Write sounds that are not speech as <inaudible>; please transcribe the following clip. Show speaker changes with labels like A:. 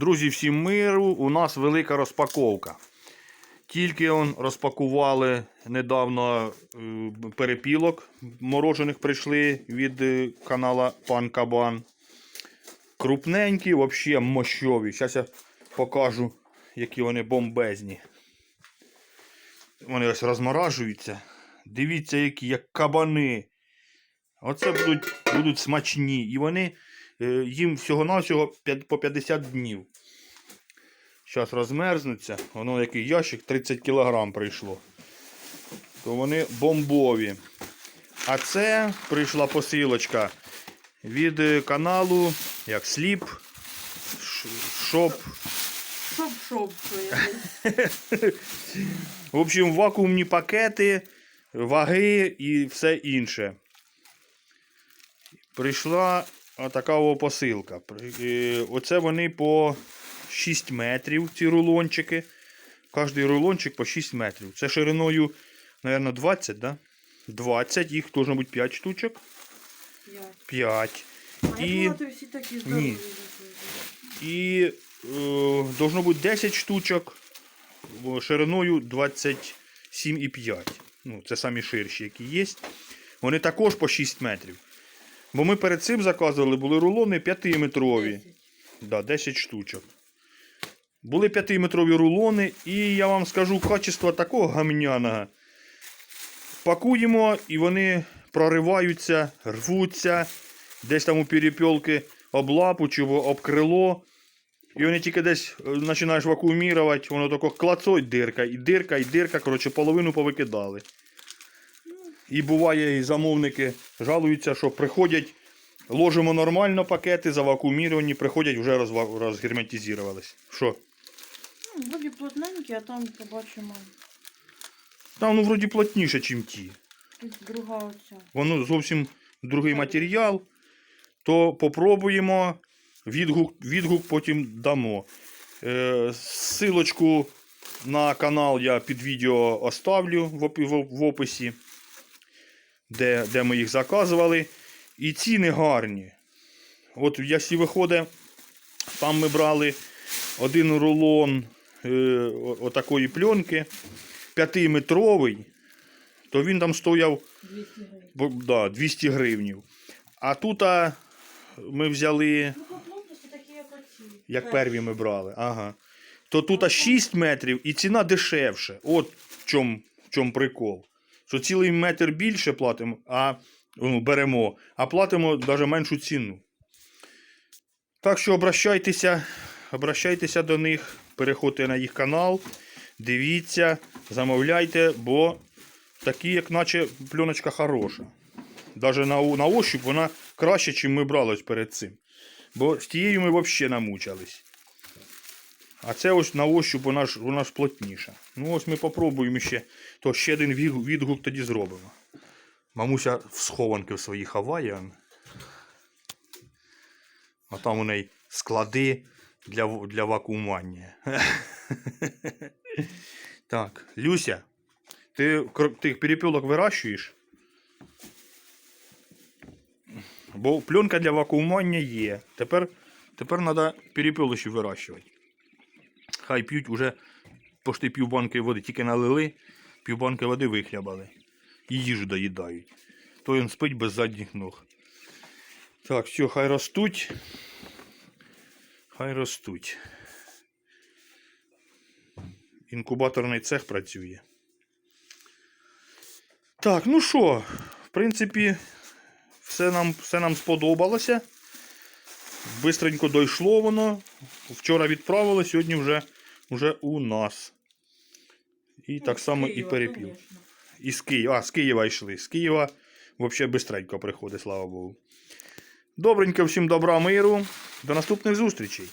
A: Друзі, всім миру, у нас велика розпаковка. Тільки он розпакували недавно е, перепілок морожених прийшли від е, канала Пан Кабан. Крупненькі, взагалі мощові. Зараз я покажу, які вони бомбезні. Вони ось розморажуються. Дивіться, які, як кабани. Оце будуть, будуть смачні. І вони їм всього-навсього по 50 днів. Зараз розмерзнуться. Воно який ящик 30 кг прийшло. То вони бомбові. А це прийшла посилочка від е, каналу як Сліп Шоп.
B: Шоп-шоп.
A: В общем, вакуумні пакети, ваги і все інше. Прийшла така посилка. Оце вони по 6 метрів, ці рулончики. Кожний рулончик по 6 метрів. Це шириною, мабуть, 20, да? 20, їх должно бути 5 штучок. 5.
B: А
A: І-
B: я всі такі здорові.
A: Ні. І е, должно бути 10 штучок шириною 27,5. Ну, це самі ширші, які є. Вони також по 6 метрів. Бо ми перед цим заказували, були рулони 5-метрові.
B: Десять.
A: Да, 10 штучок. Були 5-метрові рулони, і я вам скажу, качество такого гамняного. Пакуємо, і вони прориваються, рвуться, десь там у перепілки об лапу чи об крило. І вони тільки десь е, починаєш вакуумірувати, воно тако клацой дирка, і дирка, і дирка, коротше, половину повикидали. І буває, і замовники жалуються, що приходять, ложимо нормально пакети, завакууміровані, приходять, вже розгерметизувались. Що?
B: Ну, Вроді плотненькі, а там побачимо.
A: Там, ну, вроді плотніше, ніж ті.
B: Тут друга оця.
A: Воно зовсім другий матеріал. То попробуємо, відгук, відгук потім дамо. Е, силочку на канал я під відео оставлю в описі, де, де ми їх заказували. І ціни гарні. От якщо виходить, там ми брали один рулон е, отакої пленки, 5-метровий, то він там стояв
B: 200 гривень.
A: Да, 200 гривнів. А тут а, ми взяли,
B: Ну, як
A: перві ми брали. Ага. То тут 6 метрів і ціна дешевше. От в чому в чому прикол. Що цілий метр більше платимо, а ну, беремо, а платимо навіть меншу ціну. Так що обращайтеся, обращайтеся до них, переходьте на їх канал, дивіться, замовляйте, бо такі, як наче пленочка хороша. Даже на, на ощупь вона краще, ніж ми брали ось перед цим. Бо з тією ми взагалі намучились. А це ось на ощупь вона ж, вона ж плотніша. Ну ось ми попробуємо ще. То ще один відгук, тоді зробимо. Мамуся в схованки в своїй ховає. он. А там у неї склади для, для вакуумування. <laughs> так, Люся, ти, ти перепілок вирощуєш? Бо пленка для вакуумування є. Тепер, тепер треба перепілочі вирощувати. Хай п'ють уже пошти півбанки води, тільки налили, півбанки води вихлябали. І їжу доїдають. То він спить без задніх ног. Так, все, хай ростуть. Хай ростуть. Інкубаторний цех працює. Так, ну що, в принципі, все нам, все нам сподобалося. Бистренько дійшло воно. Вчора відправили, сьогодні вже, вже у нас. І так само і перепів. І з Києва. А, з Києва йшли. З Києва взагалі бистренько приходить, слава Богу. Добренько, всім добра, миру. До наступних зустрічей.